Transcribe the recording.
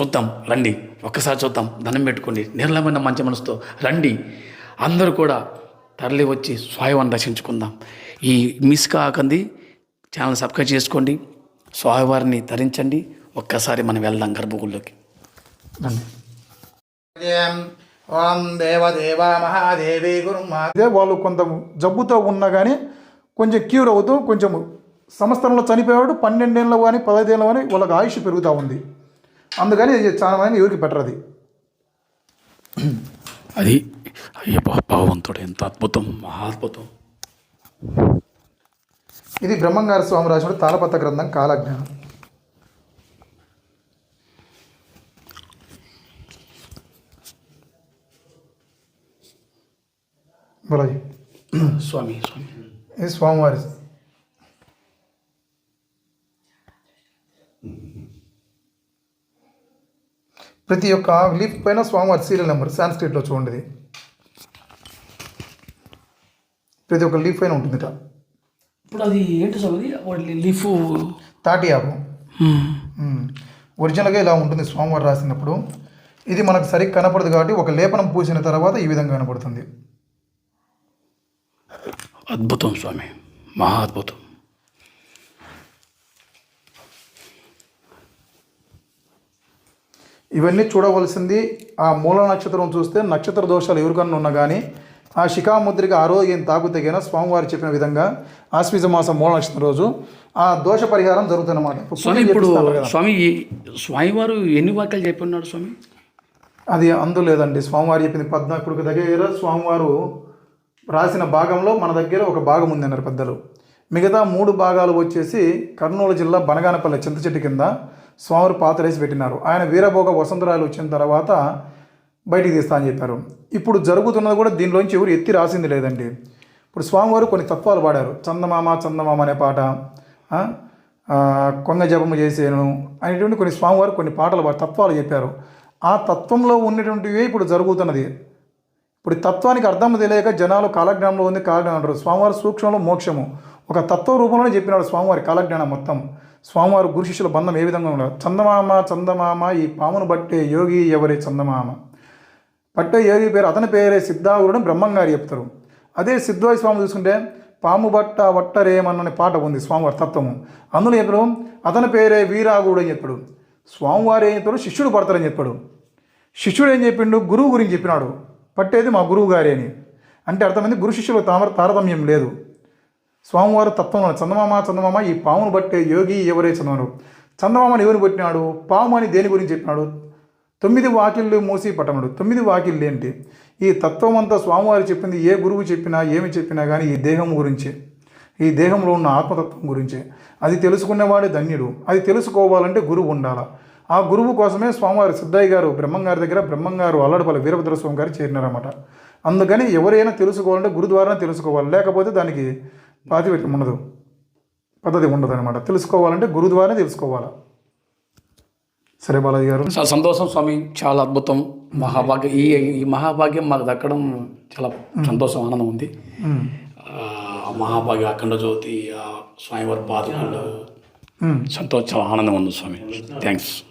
చూద్దాం రండి. ఒక్కసారి చూద్దాం. దండం పెట్టుకోండి. నిర్లమైన మంచి మనసుతో రండి. అందరూ కూడా తరలి వచ్చి స్వామివారిని దర్శించుకుందాం. ఈ మిస్ కాకండి ఛానల్ సబ్స్క్రైబ్ చేసుకోండి. స్వామివారిని ధరించండి ఒక్కసారి మనం వెళ్దాం గర్భగుడిలోకి. రండి. ఓం దేవదేవ మహాదేవి అదే వాళ్ళు కొంత జబ్బుతో ఉన్నా కానీ కొంచెం క్యూర్ అవుతూ కొంచెం సంవత్సరంలో చనిపోయాడు పన్నెండేళ్ళు కానీ పదహైదేళ్ళు కానీ వాళ్ళకి ఆయుష్ పెరుగుతూ ఉంది. అందుకని చాలా మంది ఎవరికి పెట్టరు అది అది అయ్యో భగవంతుడు ఎంత అద్భుతం మహా అద్భుతం ఇది బ్రహ్మంగారి స్వామి రాసిన తాళపత్ర గ్రంథం కాలజ్ఞానం. బాలాజీ స్వామి స్వామి. ఇది స్వామివారి ప్రతి ఒక్క లీఫ్ పైన స్వామివారి సీరియల్ నెంబర్ సాంస్క్రిట్లో చూడండి ఇది. ప్రతి ఒక్క లీఫ్ పైన ఉంటుంది ఇట్లా. ఇప్పుడు అది ఏంటి స్వామి లీఫ్ తాటి ఆకు. ఒరిజినల్గా ఇలా ఉంటుంది స్వామివారు రాసినప్పుడు. ఇది మనకు సరిగ్గా కనపడదు కాబట్టి ఒక లేపనం పూసిన తర్వాత ఈ విధంగా కనపడుతుంది. అద్భుతం స్వామి. మహా అద్భుతం. ఇవన్నీ చూడవలసింది. ఆ మూల నక్షత్రం చూస్తే నక్షత్ర దోషాలు ఎవరికన్నా ఉన్నా కానీ ఆ శిఖాముద్రిక ఆరోగ్యం తాకుతే గన స్వామివారు చెప్పిన విధంగా ఆశ్వీజ మాసం మూల నక్షత్రం రోజు ఆ దోష పరిహారం జరుగుతుందన్నమాట. స్వామి ఇప్పుడు. స్వామి స్వామివారు ఎన్ని వాక్యాలు చెప్పి ఉన్నాడు స్వామి? అది అందు లేదండి. స్వామివారు చెప్పింది పద్మ ఇప్పుడు దగ్గర స్వామివారు రాసిన భాగంలో మన దగ్గర ఒక భాగం ఉంది అన్నారు పెద్దలు. మిగతా మూడు భాగాలు వచ్చేసి కర్నూలు జిల్లా బనగానపల్లి చింత చెట్టు కింద స్వామివారు పాత్ర వేసి పెట్టినారు. ఆయన వీరభోగ వసంతరాయలు వచ్చిన తర్వాత బయటికి తీస్తా అని చెప్పారు. ఇప్పుడు జరుగుతున్నది కూడా దీనిలోంచి ఎవరు ఎత్తి రాసింది లేదండి. ఇప్పుడు స్వామివారు కొన్ని తత్వాలు పాడారు. చందమామ చందమామ అనే పాట కొంగ జపము చేసేను అనేటువంటి కొన్ని స్వామివారు కొన్ని పాటలు పాడు తత్వాలు చెప్పారు. ఆ తత్వంలో ఉన్నటువంటివే ఇప్పుడు జరుగుతున్నది. ఇప్పుడు తత్వానికి అర్థం తెలియక జనాలు కాలజ్ఞానంలో ఉంది కాలజ్ఞానం అంటారు. స్వామివారి సూక్ష్మంలో మోక్షము. ఒక తత్వ రూపంలోనే చెప్పినాడు స్వామివారి కాలజ్ఞానం మొత్తం. స్వామివారి గురు శిష్యుల బంధం ఏ విధంగా ఉండదు చందమామ చందమామ ఈ పామును బట్టే యోగి ఎవరే? చందమామ. పట్టే యోగి పేరు అతని పేరే సిద్ధాగుడు బ్రహ్మంగారు చెప్తారు. అదే సిద్ధోయ స్వామి చూసుకుంటే పాము బట్ట వట్టరేమన్న పాట ఉంది స్వామివారి తత్వము. అందులో చెప్పాడు అతని పేరే వీరాగుడు అని చెప్పాడు స్వామివారు ఏం చెప్పాడు శిష్యుడు పడతారని చెప్పాడు శిష్యుడు ఏం చెప్పిండు? గురువు గురించి చెప్పినాడు. పట్టేది మా గురువు గారే అని. అంటే అర్థమైంది గురు శిష్యులు తామర తారతమ్యం లేదు. స్వామివారు తత్వంలో చందమామ చందమామ ఈ పామును బట్టే యోగి ఎవరే చందమాడు చందమామని ఎవరిని పట్టినాడు పాము అని దేని గురించి చెప్పినాడు? తొమ్మిది వాకిళ్ళు మూసి పట్టమడు తొమ్మిది వాకిళ్ళు ఏంటి? ఈ తత్వం అంతా స్వామివారు చెప్పింది ఏ గురువు చెప్పినా ఏమి చెప్పినా కానీ ఈ దేహం గురించి. ఈ దేహంలో ఉన్న ఆత్మతత్వం గురించే. అది తెలుసుకునేవాడే ధన్యుడు. అది తెలుసుకోవాలంటే గురువు ఉండాల. ఆ గురువు కోసమే స్వామివారి సిద్ధయ్య గారు బ్రహ్మంగారి దగ్గర బ్రహ్మంగారు అల్లడపల్లి వీరభద్ర స్వామి గారు చేరినారన్నమాట. అందుకని ఎవరైనా తెలుసుకోవాలంటే గురు ద్వారానే తెలుసుకోవాలి. లేకపోతే దానికి ప్రాతిపత్యం ఉండదు. పద్ధతి ఉండదు అనమాట తెలుసుకోవాలంటే గురు ద్వారానే తెలుసుకోవాలి? సరే బాలాజీ గారు. చాలా సంతోషం స్వామి. చాలా అద్భుతం. మహాభాగ్యం. ఈ ఈ మహాభాగ్యం మాకు దక్కడం చాలా సంతోషం ఆనందం ఉంది. మహాభాగ్య అఖండ జ్యోతి స్వామివారి ఉమ్. సంతోషం చాలా ఆనందం ఉంది స్వామి. థ్యాంక్స్